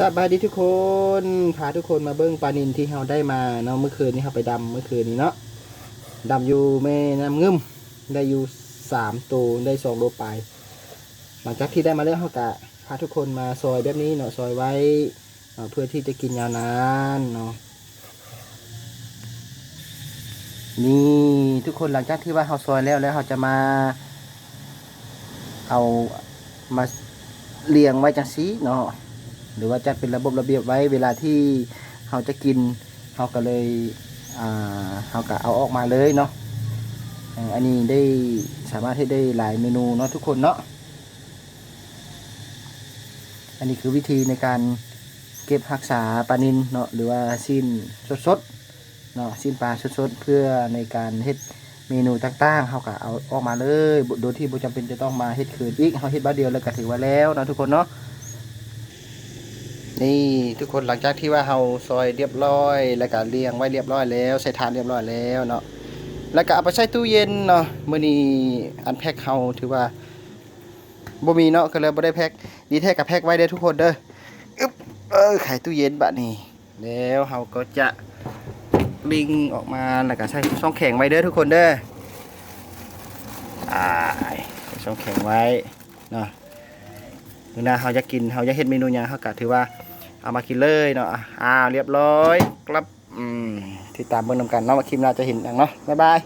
สบายดีทุกคนพาทุกคนมาเบิ้งปลานินที่เราได้มาเนาะเมื่อคืนนี้เราไปดำเมื่อคืนนี้เนาะดำอยู่แม่น้ำเงึมได้อยู่สามตัวได้สองโลปลายหลังจากที่ได้มาแล้วเรากะพาทุกคนมาซอยแบบนี้เนาะซอยไว้เอ่อเพื่อที่จะกินยาวนานเนาะนี่ทุกคนหลังจากที่ว่าเราซอยแล้วแล้วเราจะมาเอามาเรียงไว้จังสีเนาะ หรือว่าจัดเป็นระบบระเบียบไว้เวลาที่เราจะกินเราก็เลยเราก็เอาออกมาเลยเนาะอันนี้ได้สามารถให้ได้หลายเมนูเนาะทุกคนเนาะอันนี้คือวิธีในการเก็บรักษาปลานินเนาะหรือว่าสิ้นสดๆเนาะสิ้นปลาสดๆเพื่อในการเฮ็ดเมนูต่างๆเขาก็เอาออกมาเลยโดยที่บ่จำเป็นจะต้องมาเฮ็ดคืนอีกเขาเฮ็ดบ้าเดียวแล้วก็ถือว่าแล้วนะทุกคนเนาะ นี่ทุกคนหลังจากที่ว่าเราซอยเรียบร้อย แล้วก็เรียงไว้เรียบร้อยแล้วใส่ทานเรียบร้อยแล้วเนาะแล้วก็เอาไปใส่ตู้เย็นเนาะมื้อนี้อันแพ็คเฮาถือว่าบ่มีเนาะก็เลยบ่ได้แพ็คดีแท้กับแพ็คไว้เด้อทุกคนเด้ออึ๊บเออไขตู้เย็นบัดนี้ แล้วเฮาก็จะลิงออกมาแล้วก็ใส่ช่องแข็งไว้เด้อทุกคนเด้ออ่าช่องแข็งไว้เนาะมื้อหน้าเขาจะกินเขาจะเฮ็ดเมนูหยังเขาก็ถือว่า เอามากินเลยเนาะอ้าวเรียบร้อยครับอืมติดตามเบิ่งนำกันเนาะว่าคลิปหน้าจะเห็นอยังเนาะบ๊ายบาย